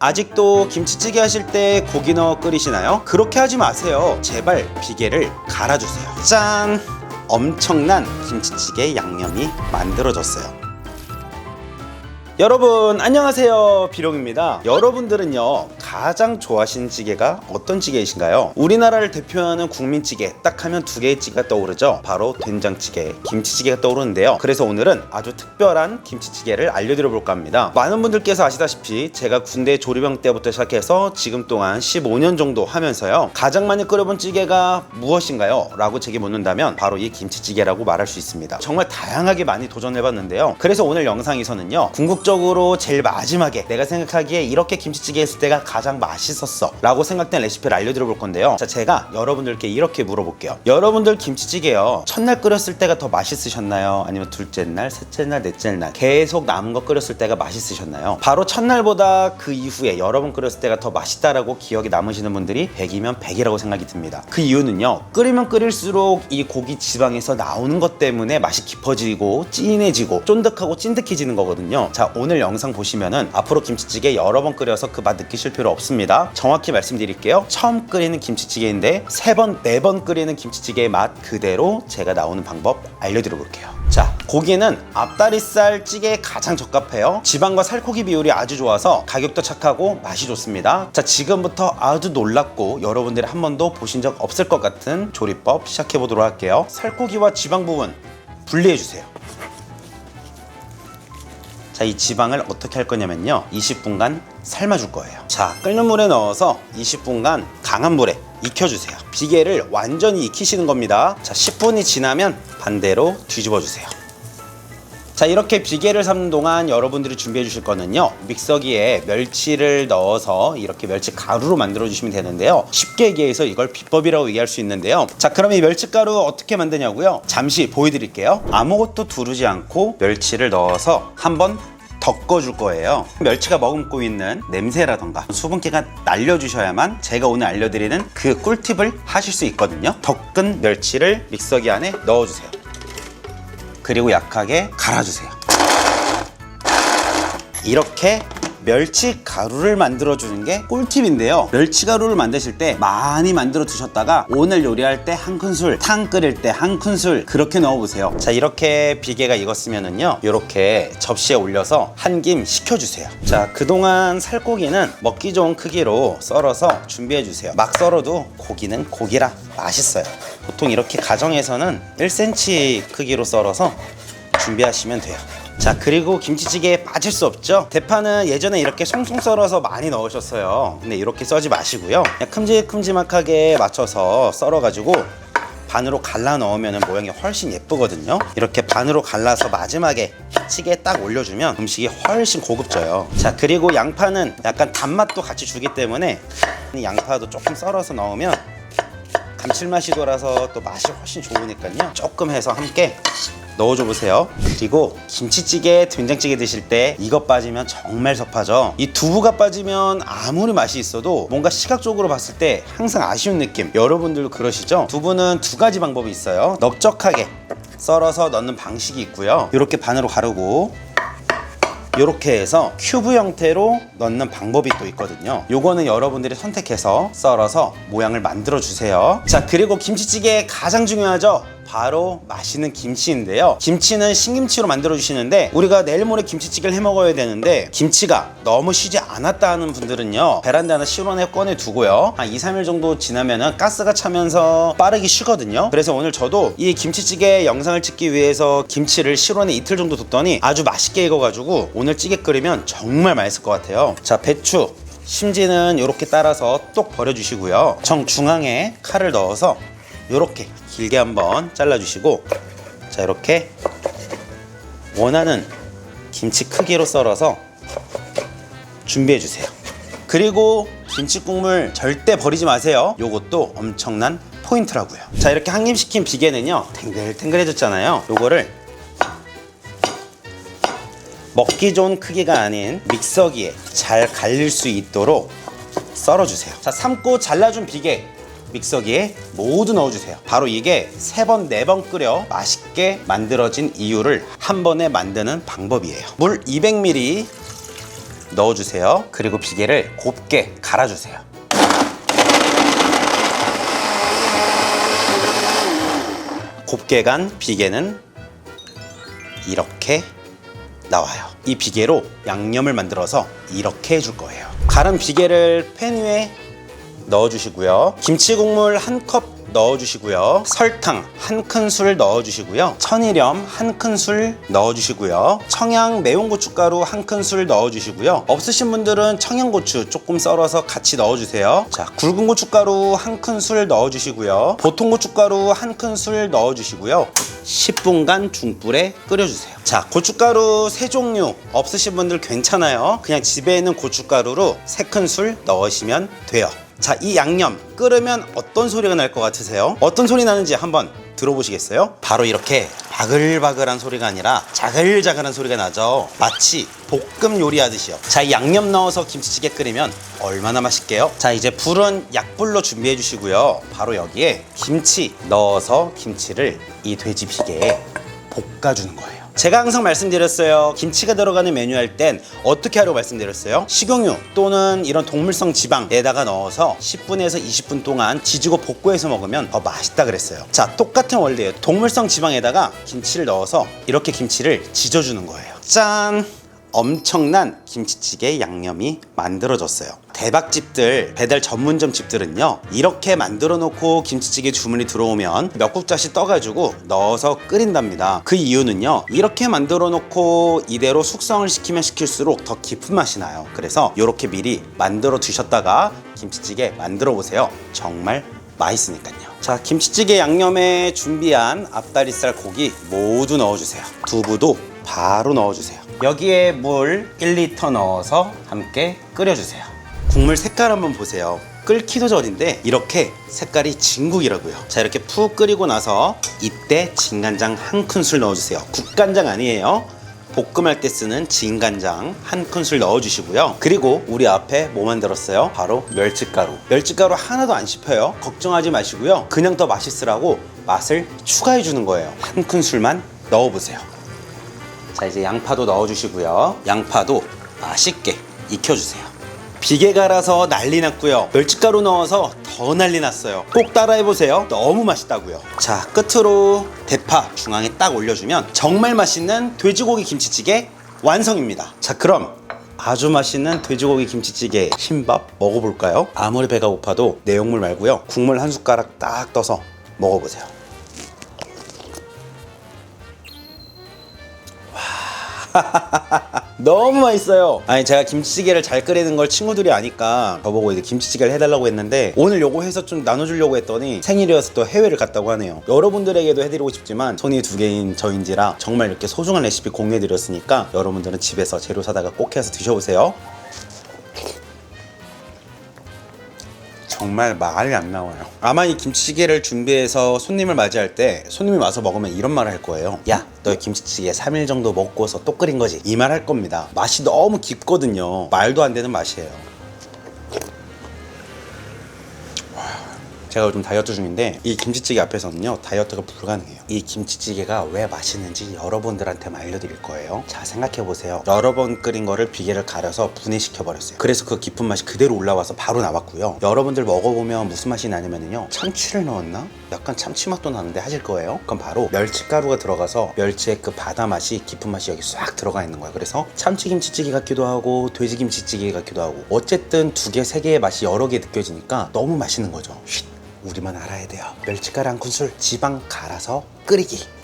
아직도 김치찌개 하실 때 고기 넣어 끓이시나요? 그렇게 하지 마세요. 제발 비계를 갈아주세요. 짠! 엄청난 김치찌개 양념이 만들어졌어요. 여러분 안녕하세요 비룡입니다 여러분들은요 가장 좋아하시는 찌개가 어떤 찌개이신가요? 우리나라를 대표하는 국민찌개 딱 하면 두 개의 찌개가 떠오르죠. 바로 된장찌개 김치찌개가 떠오르는데요. 그래서 오늘은 아주 특별한 김치찌개를 알려드려 볼까 합니다. 많은 분들께서 아시다시피 제가 군대 조리병 때부터 시작해서 지금 동안 15년 정도 하면서요. 가장 많이 끓여본 찌개가 무엇인가요? 라고 제게 묻는다면 바로 이 김치찌개라고 말할 수 있습니다. 정말 다양하게 많이 도전해봤는데요. 그래서 오늘 영상에서는요. 궁극적으로 제일 마지막에 내가 생각하기에 이렇게 김치찌개 했을 때가 가장 맛있었어 라고 생각된 레시피를 알려드려 볼 건데요. 자 제가 여러분들께 이렇게 물어볼게요. 여러분들 김치찌개요 첫날 끓였을 때가 더 맛있으셨나요? 아니면 둘째 날, 셋째 날, 넷째 날? 계속 남은 거 끓였을 때가 맛있으셨나요? 바로 첫날보다 그 이후에 여러 번 끓였을 때가 더 맛있다라고 기억이 남으시는 분들이 100이면 100이라고 생각이 듭니다. 그 이유는요 끓이면 끓일수록 이 고기 지방에서 나오는 것 때문에 맛이 깊어지고 진해지고 쫀득하고 찐득해지는 거거든요. 자 오늘 영상 보시면은 앞으로 김치찌개 여러 번 끓여서 그 맛 느끼실 필요 없습니다. 정확히 말씀드릴게요. 처음 끓이는 김치찌개인데 세 번, 네 번 끓이는 김치찌개의 맛 그대로 제가 나오는 방법 알려드려 볼게요. 자 고기는 앞다리살 찌개에 가장 적합해요. 지방과 살코기 비율이 아주 좋아서 가격도 착하고 맛이 좋습니다. 자 지금부터 아주 놀랍고 여러분들이 한 번도 보신 적 없을 것 같은 조리법 시작해 보도록 할게요. 살코기와 지방 부분 분리해 주세요 자, 이 지방을 어떻게 할 거냐면요. 20분간 삶아줄 거예요. 자, 끓는 물에 넣어서 20분간 강한 물에 익혀주세요. 비계를 완전히 익히시는 겁니다. 자, 10분이 지나면 반대로 뒤집어 주세요. 자 이렇게 비계를 삶는 동안 여러분들이 준비해 주실 거는요 믹서기에 멸치를 넣어서 이렇게 멸치 가루로 만들어 주시면 되는데요 쉽게 얘기해서 이걸 비법이라고 얘기할 수 있는데요 자 그럼 이 멸치 가루 어떻게 만드냐고요 잠시 보여드릴게요 아무것도 두르지 않고 멸치를 넣어서 한번 덮어줄 거예요. 멸치가 머금고 있는 냄새라던가 수분기가 날려주셔야만 제가 오늘 알려드리는 그 꿀팁을 하실 수 있거든요. 덮은 멸치를 믹서기 안에 넣어주세요. 그리고 약하게 갈아주세요. 이렇게 멸치 가루를 만들어 주는 게 꿀팁인데요. 멸치 가루를 만드실 때 많이 만들어 두셨다가 오늘 요리할 때 한 큰술, 탕 끓일 때 한 큰술 그렇게 넣어 보세요. 자, 이렇게 비계가 익었으면은요. 이렇게 접시에 올려서 한 김 식혀 주세요. 자, 그동안 살코기는 먹기 좋은 크기로 썰어서 준비해 주세요. 막 썰어도 고기는 고기라 맛있어요. 보통 이렇게 가정에서는 1cm 크기로 썰어서 준비하시면 돼요. 자 그리고 김치찌개에 빠질 수 없죠? 대파는 예전에 이렇게 송송 썰어서 많이 넣으셨어요. 근데 이렇게 써지 마시고요. 그냥 큼직큼직하게 맞춰서 썰어가지고 반으로 갈라 넣으면 모양이 훨씬 예쁘거든요. 이렇게 반으로 갈라서 마지막에 찌개에 딱 올려주면 음식이 훨씬 고급져요. 자 그리고 양파는 약간 단맛도 같이 주기 때문에 이 양파도 조금 썰어서 넣으면 감칠맛이 돌아서 또 맛이 훨씬 좋으니까요. 조금 해서 함께 넣어줘 보세요. 그리고 김치찌개 된장찌개 드실 때 이것 빠지면 정말 섭하죠. 이 두부가 빠지면 아무리 맛이 있어도 뭔가 시각적으로 봤을 때 항상 아쉬운 느낌. 여러분들도 그러시죠? 두부는 두 가지 방법이 있어요. 넓적하게 썰어서 넣는 방식이 있고요. 이렇게 반으로 가르고 이렇게 해서 큐브 형태로 넣는 방법이 또 있거든요. 요거는 여러분들이 선택해서 썰어서 모양을 만들어 주세요. 자 그리고 김치찌개 가장 중요하죠 바로 맛있는 김치인데요. 김치는 신김치로 만들어 주시는데 우리가 내일 모레 김치찌개를 해 먹어야 되는데 김치가 너무 쉬지 않았다 하는 분들은요 베란다 하나 실온에 꺼내 두고요. 한 2, 3일 정도 지나면은 가스가 차면서 빠르게 쉬거든요. 그래서 오늘 저도 이 김치찌개 영상을 찍기 위해서 김치를 실온에 이틀 정도 뒀더니 아주 맛있게 익어가지고 오늘 찌개 끓이면 정말 맛있을 것 같아요. 자 배추. 심지는 이렇게 따라서 똑 버려주시고요. 정 중앙에 칼을 넣어서 이렇게 길게 한번 잘라주시고 자 이렇게 원하는 김치 크기로 썰어서 준비해 주세요. 그리고 김치 국물 절대 버리지 마세요. 요것도 엄청난 포인트라고요. 자 이렇게 한김 식힌 비계는요 탱글탱글해졌잖아요. 요거를 먹기 좋은 크기가 아닌 믹서기에 잘 갈릴 수 있도록 썰어주세요. 자 삶고 잘라준 비계 믹서기에 모두 넣어주세요 바로 이게 세번 네 번 끓여 맛있게 만들어진 이유를 한 번에 만드는 방법이에요 물 200ml 넣어주세요. 그리고 비계를 곱게 갈아주세요. 곱게 간 비계는 이렇게 나와요. 이 비계로 양념을 만들어서 이렇게 해줄 거예요. 갈은 비계를 팬 위에 넣어주시고요. 김치 국물 한 컵 넣어주시고요. 설탕 한 큰술 넣어주시고요. 천일염 한 큰술 넣어주시고요. 청양 매운 고춧가루 한 큰술 넣어주시고요. 없으신 분들은 청양고추 조금 썰어서 같이 넣어주세요. 자, 굵은 고춧가루 한 큰술 넣어주시고요. 보통 고춧가루 한 큰술 넣어주시고요. 10분간 중불에 끓여주세요. 자, 고춧가루 세 종류 없으신 분들 괜찮아요. 그냥 집에 있는 고춧가루로 세 큰술 넣으시면 돼요. 자, 이 양념 끓으면 어떤 소리가 날 것 같으세요? 어떤 소리 나는지 한번 들어보시겠어요? 바로 이렇게 바글바글한 소리가 아니라 자글자글한 소리가 나죠. 마치 볶음 요리하듯이요. 자, 이 양념 넣어서 김치찌개 끓이면 얼마나 맛있게요? 자, 이제 불은 약불로 준비해 주시고요. 바로 여기에 김치 넣어서 김치를 이 돼지 비계에 볶아주는 거예요. 제가 항상 말씀드렸어요. 김치가 들어가는 메뉴 할 땐 어떻게 하라고 말씀드렸어요? 식용유 또는 이런 동물성 지방에다가 넣어서 10분에서 20분 동안 지지고 볶고해서 먹으면 더 맛있다 그랬어요. 자, 똑같은 원리예요. 동물성 지방에다가 김치를 넣어서 이렇게 김치를 지져주는 거예요. 짠! 엄청난 김치찌개 양념이 만들어졌어요. 대박집들, 배달 전문점 집들은요, 이렇게 만들어 놓고 김치찌개 주문이 들어오면 몇 국자씩 떠가지고 넣어서 끓인답니다. 그 이유는요, 이렇게 만들어 놓고 이대로 숙성을 시키면 시킬수록 더 깊은 맛이 나요. 그래서 이렇게 미리 만들어 두셨다가 김치찌개 만들어 보세요. 정말 맛있으니까요. 자, 김치찌개 양념에 준비한 앞다리살 고기 모두 넣어주세요. 두부도 바로 넣어주세요. 여기에 물 1리터 넣어서 함께 끓여주세요. 국물 색깔 한번 보세요. 끓기도 전인데 이렇게 색깔이 진국이라고요. 자 이렇게 푹 끓이고 나서 이때 진간장 한 큰술 넣어주세요. 국간장 아니에요. 볶음할 때 쓰는 진간장 한 큰술 넣어주시고요. 그리고 우리 앞에 뭐 만들었어요? 바로 멸치가루. 멸치가루 하나도 안 씹혀요. 걱정하지 마시고요. 그냥 더 맛있으라고 맛을 추가해 주는 거예요. 한 큰술만 넣어보세요. 자 이제 양파도 넣어주시고요. 양파도 맛있게 익혀주세요. 비계 갈아서 난리 났고요. 멸치가루 넣어서 더 난리 났어요. 꼭 따라해보세요. 너무 맛있다고요. 자 끝으로 대파 중앙에 딱 올려주면 정말 맛있는 돼지고기 김치찌개 완성입니다. 자 그럼 아주 맛있는 돼지고기 김치찌개 흰밥 먹어볼까요? 아무리 배가 고파도 내용물 말고요. 국물 한 숟가락 딱 떠서 먹어보세요. 너무 맛있어요. 아니 제가 김치찌개를 잘 끓이는 걸 친구들이 아니까 저보고 이제 김치찌개를 해달라고 했는데 오늘 요거 해서 좀 나눠주려고 했더니 생일이어서 또 해외를 갔다고 하네요. 여러분들에게도 해드리고 싶지만 손이 두 개인 저인지라 정말 이렇게 소중한 레시피 공유해드렸으니까 여러분들은 집에서 재료 사다가 꼭 해서 드셔보세요. 정말 말이 안 나와요. 아마 이 김치찌개를 준비해서 손님을 맞이할 때 손님이 와서 먹으면 이런 말을 할 거예요. 야, 너 김치찌개 3일 정도 먹고서 또 끓인 거지? 이 말 할 겁니다. 맛이 너무 깊거든요. 말도 안 되는 맛이에요. 제가 요즘 다이어트 중인데 이 김치찌개 앞에서는요 다이어트가 불가능해요. 이 김치찌개가 왜 맛있는지 여러분들한테만 알려드릴 거예요. 자 생각해보세요. 여러 번 끓인 거를 비계를 가려서 분해시켜 버렸어요. 그래서 그 깊은 맛이 그대로 올라와서 바로 나왔고요. 여러분들 먹어보면 무슨 맛이 나냐면요. 참치를 넣었나? 약간 참치 맛도 나는데 하실 거예요. 그럼 바로 멸치가루가 들어가서 멸치의 그 바다 맛이 깊은 맛이 여기 싹 들어가 있는 거예요. 그래서 참치김치찌개 같기도 하고 돼지김치찌개 같기도 하고 어쨌든 두 개, 세 개의 맛이 여러 개 느껴지니까 너무 맛있는 거죠. 쉿. 우리만 알아야 돼요. 멸치가루 한 큰술 지방 갈아서 끓이기.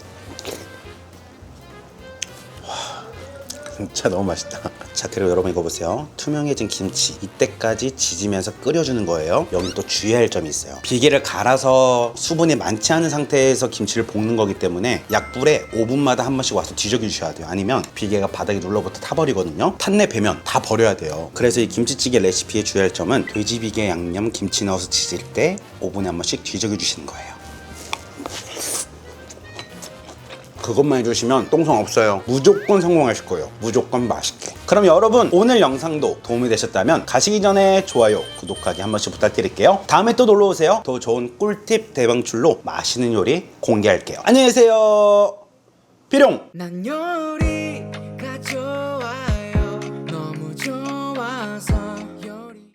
진짜 너무 맛있다. 자, 그리고 여러분 이거 보세요. 투명해진 김치. 이때까지 지지면서 끓여주는 거예요. 여기 또 주의할 점이 있어요. 비계를 갈아서 수분이 많지 않은 상태에서 김치를 볶는 거기 때문에 약불에 5분마다 한 번씩 와서 뒤적여 주셔야 돼요. 아니면 비계가 바닥에 눌러붙어 타버리거든요. 탄내 배면 다 버려야 돼요. 그래서 이 김치찌개 레시피의 주의할 점은 돼지 비계 양념 김치 넣어서 지질 때 5분에 한 번씩 뒤적여 주시는 거예요. 그것만 해주시면 똥성 없어요. 무조건 성공하실 거예요. 무조건 맛있게. 그럼 여러분 오늘 영상도 도움이 되셨다면 가시기 전에 좋아요, 구독하기 한 번씩 부탁드릴게요. 다음에 또 놀러 오세요. 더 좋은 꿀팁 대방출로 맛있는 요리 공개할게요. 안녕히 계세요. 비룡.